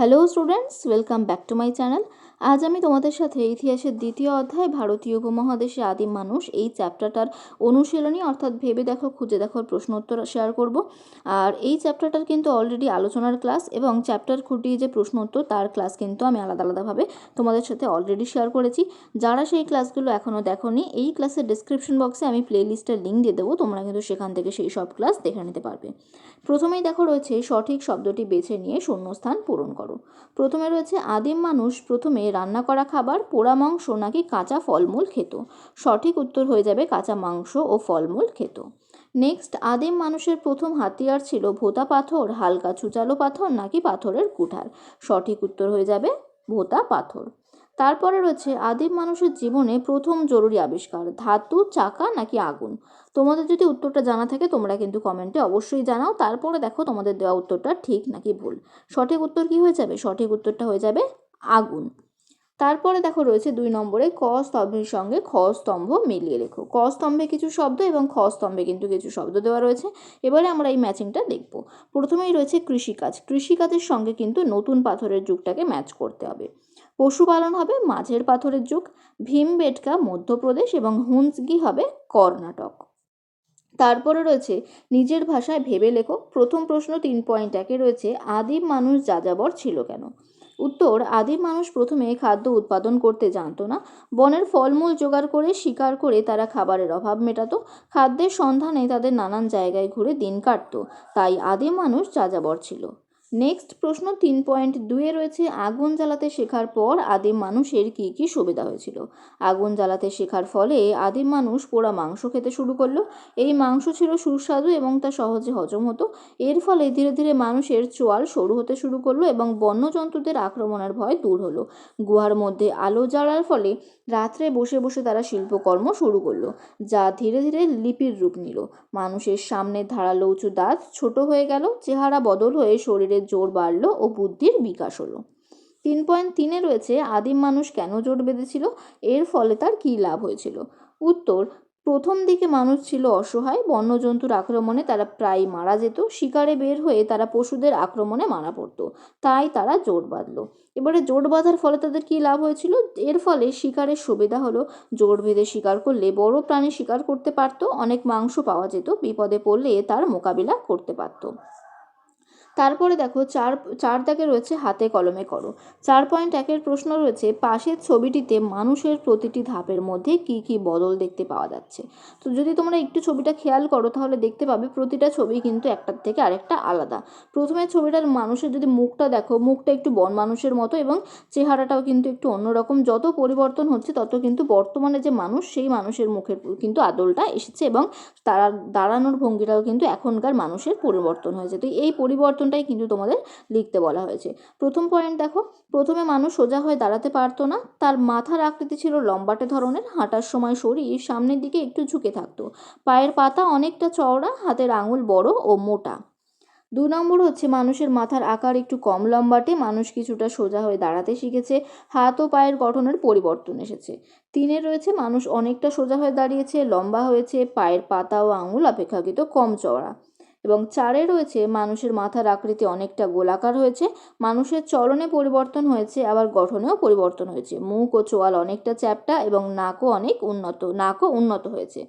Hello students welcome back to my channel আজ আমি তোমাদের সাথে ইতিহাসের দ্বিতীয় অধ্যায়, ভারতীয় উপমহাদেশে আদিম মানুষ, এই চ্যাপ্টারটার অনুশীলনী অর্থাৎ ভেবে দেখো, খুঁজে দেখো, প্রশ্ন উত্তর শেয়ার করব। আর এই চ্যাপ্টারটার কিন্তু অলরেডি আলোচনার ক্লাস এবং চ্যাপ্টার খুঁটিয়ে যে প্রশ্ন উত্তর, তার ক্লাস কিন্তু আমি আলাদা আলাদাভাবে তোমাদের সাথে অলরেডি শেয়ার করেছি। যারা সেই ক্লাসগুলো এখনও দেখোনি, এই ক্লাসের ডিসক্রিপশন বক্সে আমি প্লে লিস্টের লিঙ্ক দিয়ে দেবো, তোমরা কিন্তু সেখান থেকে সেই সব ক্লাস দেখে নিতে পারবে। প্রথমেই দেখো রয়েছে সঠিক শব্দটি বেছে নিয়ে শূন্যস্থান পূরণ করো। প্রথমে রয়েছে আদিম মানুষ, প্রথমে রান্না করা খাবার, পোড়া মাংস নাকি কাঁচা ফলমূল খেত। সঠিক উত্তর হয়ে যাবে কাঁচা মাংস ও ফলমূল খেত। নেক্সট আদিম মানুষের প্রথম হাতিয়ার ছিল ভোতা পাথর, হালকা ছুচালো পাথর নাকি পাথরের কুঠার। সঠিক উত্তর হয়ে যাবে ভোতা পাথর। তারপরে রয়েছে আদিম মানুষের জীবনে প্রথম জরুরি আবিষ্কার, ধাতু, চাকা নাকি আগুন? তোমাদের যদি উত্তরটা জানা থাকে, তোমরা কিন্তু কমেন্টে অবশ্যই জানাও। তারপরে দেখো তোমাদের দেওয়া উত্তরটা ঠিক নাকি ভুল। সঠিক উত্তর কি হয়ে যাবে? সঠিক উত্তরটা হয়ে যাবে আগুন। তারপরে দেখো রয়েছে দুই নম্বরে, ক স্তম্ভের সঙ্গে খ স্তম্ভ মিলিয়ে রেখো। ক স্তম্ভে কিছু শব্দ এবং খ স্তম্ভে কিন্তু কিছু শব্দ দেওয়া রয়েছে। এবারে আমরা এই ম্যাচিংটা দেখব। প্রথমেই রয়েছে কৃষিকাজ। কৃষিকাজের সঙ্গে কিন্তু নতুন পাথরের যুগটাকে ম্যাচ করতে হবে। পশুপালন হবে মাঝের পাথরের যুগ ভীমবেটকা মধ্যপ্রদেশ এবং হুন্সগি হবে কর্ণাটক। তারপরে রয়েছে নিজের ভাষায় ভেবে লেখো। প্রথম প্রশ্ন তিন পয়েন্ট একে রয়েছে, আদিম মানুষ যাযাবর ছিল কেন? উত্তর, আদিম মানুষ প্রথমে খাদ্য উৎপাদন করতে জানতো না। বনের ফলমূল জোগাড় করে, শিকার করে তারা খাবারের অভাব মেটাতো। খাদ্যের সন্ধানে তাদের নানান জায়গায় ঘুরে দিন কাটতো। তাই আদিম মানুষ যাযাবর ছিল। নেক্সট প্রশ্ন তিন পয়েন্ট দুয়ে রয়েছে, আগুন জ্বালাতে শেখার পর আদিম মানুষের কী কী সুবিধা হয়েছিল? আগুন জ্বালাতে শেখার ফলে আদিম মানুষ পোড়া মাংস খেতে শুরু করল। এই মাংস ছিল সুস্বাদু এবং তা সহজে হজম হতো। এর ফলে ধীরে ধীরে মানুষের চোয়াল সরু হতে শুরু করল এবং বন্যজন্তুদের আক্রমণের ভয় দূর হলো। গুহার মধ্যে আলো জ্বালার ফলে রাত্রে বসে বসে তারা শিল্পকর্ম শুরু করল, যা ধীরে ধীরে লিপির রূপ নিল। মানুষের সামনে ধারালো উঁচু দাঁত ছোট হয়ে গেল, চেহারা বদল হয়ে শরীরের জোর বাড়ল ও বুদ্ধির বিকাশ হলো। তিন পয়েন্ট তিনে রয়েছে, আদিম মানুষ কেন জোট বেঁধেছিল? এর ফলে তার কী লাভ হয়েছিল? উত্তর, প্রথম দিকে মানুষ ছিল অসহায়, বন্যজন্তুর আক্রমণে তারা প্রায় মারা যেত, শিকারে বের হয়ে তারা পশুদের আক্রমণে মারা পড়তো, তাই তারা জোট বাঁধল। এবারে জোট বাঁধার ফলে তাদের কী লাভ হয়েছিল? এর ফলে শিকারের সুবিধা হলো জোট বেঁধে শিকার করলে বড় প্রাণী শিকার করতে পারতো, অনেক মাংস পাওয়া যেত, বিপদে পড়লে তার মোকাবিলা করতে পারতো। তারপরে দেখো চার চার দাগে রয়েছে হাতে কলমে করো। চার পয়েন্ট একের প্রশ্ন রয়েছে, পাশের ছবিটিতে মানুষের প্রতিটি ধাপের মধ্যে কি কি বদল দেখতে পাওয়া যাচ্ছে? তো যদি তোমরা একটু ছবিটা খেয়াল করো, তাহলে দেখতে পাবে প্রতিটা ছবি কিন্তু একটার থেকে আরেকটা আলাদা। প্রথমে ছবিটার মানুষের যদি মুখটা দেখো, মুখটা একটু বন মানুষের মতো এবং চেহারাটাও কিন্তু একটু অন্যরকম। যত পরিবর্তন হচ্ছে, তত কিন্তু বর্তমানে যে মানুষ, সেই মানুষের মুখের কিন্তু আদলটা এসেছে এবং তারা দাঁড়ানোর ভঙ্গিটাও কিন্তু এখনকার মানুষের পরিবর্তন হয়েছে। তো এই পরিবর্তন পরিবর্তনটাই কিন্তু তোমাদের লিখতে বলা হয়েছে। প্রথম পয়েন্ট দেখো, প্রথমে মানুষ সোজা হয়ে দাঁড়াতে পারতো না, তার মাথার আকৃতি ছিল লম্বাটে ধরনের, হাঁটার সময় শরীর সামনের দিকে একটু ঝুঁকে থাকতো। পায়ের পাতা অনেকটা চওড়া, হাতের আঙুল বড় ও মোটা। দু নম্বর হচ্ছে মানুষের মাথার আকার একটু কম লম্বাটে, মানুষ কিছুটা সোজা হয়ে দাঁড়াতে শিখেছে, হাত ও পায়ের গঠনের পরিবর্তন এসেছে। তিনে রয়েছে, মানুষ অনেকটা সোজা হয়ে দাঁড়িয়েছে, লম্বা হয়েছে, পায়ের পাতা ও আঙুল অপেক্ষাকৃত কম চওড়া। এবং চারে রয়েছে মানুষের মাথার আকৃতি অনেকটা গোলাকার হয়েছে, মানুষের চলনে পরিবর্তন হয়েছে, আবার গঠনেও পরিবর্তন হয়েছে। মুখ ও চোয়াল অনেকটা চ্যাপটা এবং নাকও অনেক উন্নত, নাকও উন্নত হয়েছে।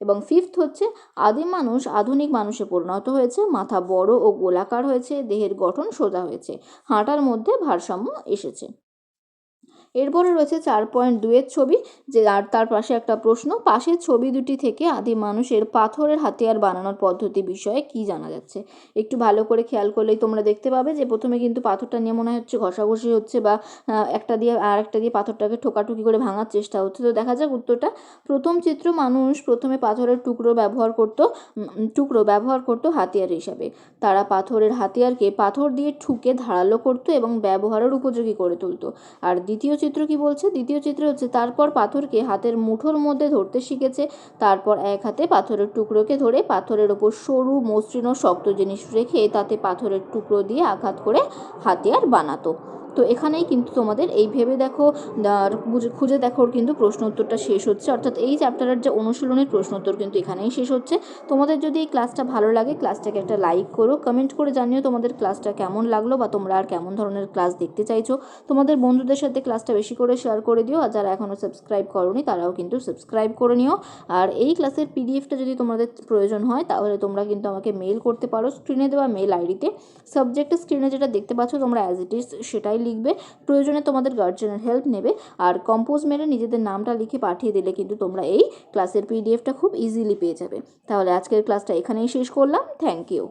এবং ফিফথ হচ্ছে, আদিম মানুষ আধুনিক মানুষে পরিণত হয়েছে, মাথা বড় ও গোলাকার হয়েছে, দেহের গঠন সোজা হয়েছে, হাঁটার মধ্যে ভারসাম্য এসেছে। এরপরে রয়েছে চার পয়েন্ট দুয়ের ছবি, যে আর তার পাশে একটা প্রশ্ন, পাশের ছবি দুটি থেকে আদি মানুষের পাথরের হাতিয়ার বানানোর পদ্ধতি বিষয়ে কি জানা যাচ্ছে? একটু ভালো করে খেয়াল করলেই তোমরা দেখতে পাবে যে প্রথমে কিন্তু পাথরটা নিয়ে মনে হচ্ছে ঘষাঘষি হচ্ছে বা একটা দিয়ে, আর একটা দিয়ে পাথরটাকে ঠোকাঠুকি করে ভাঙার চেষ্টা হচ্ছে। তো দেখা যাক উত্তরটা। প্রথম চিত্র মানুষ প্রথমে পাথরের টুকরো ব্যবহার করতো টুকরো ব্যবহার করতো হাতিয়ার হিসাবে। তারা পাথরের হাতিয়ারকে পাথর দিয়ে ঠুকে ধারালো করতো এবং ব্যবহারের উপযোগী করে তুলতো। আর দ্বিতীয় চিত্র কি বলছে? দ্বিতীয় চিত্র হচ্ছে, তারপর পাথরকে হাতের মুঠোর মধ্যে ধরতে শিখেছে। তারপর এক হাতে পাথরের টুকরোকে ধরে পাথরের ওপর সরু, মসৃণ, শক্ত জিনিস রেখে তাতে পাথরের টুকরো দিয়ে আঘাত করে হাতিয়ার বানাতো। তো এখানেই কিন্তু তোমাদের এই ভেবে দেখো খুঁজে- দেখোর কিন্তু প্রশ্ন উত্তরটা শেষ হচ্ছে। অর্থাৎ এই চ্যাপ্টারের যে অনুশীলনের প্রশ্ন উত্তর কিন্তু এখানেই শেষ হচ্ছে। তোমাদের যদি এই ক্লাসটা ভালো লাগে ক্লাসটাকে একটা লাইক করো কমেন্ট করে জানিও তোমাদের ক্লাসটা কেমন লাগল বা তোমরা আর কেমন ধরনের ক্লাস দেখতে চাইছো। তোমাদের বন্ধুদের সাথে ক্লাসটা বেশি করে শেয়ার করে দিও, আর যারা এখনও সাবস্ক্রাইব করোনি, তারাও কিন্তু সাবস্ক্রাইব করে নিও। আর এই ক্লাসের পিডিএফটা যদি তোমাদের প্রয়োজন হয়, তাহলে তোমরা কিন্তু আমাকে মেল করতে পারো। স্ক্রিনে দেওয়া মেল আইডিতে সাবজেক্টের স্ক্রিনে যেটা দেখতে পাচ্ছ তোমরা অ্যাজ ইট ইজ সেটাই লিখবে, প্রয়োজনে তোমাদের গার্জেনের হেল্প নেবে। আর কম্পোজ মেরে নিজেদের নামটা লিখে পাঠিয়ে দিলে কিন্তু তোমরা এই ক্লাসের পিডিএফটা খুব ইজিলি পেয়ে যাবে। তাহলে আজকের ক্লাসটা এখানেই শেষ করলাম। Thank you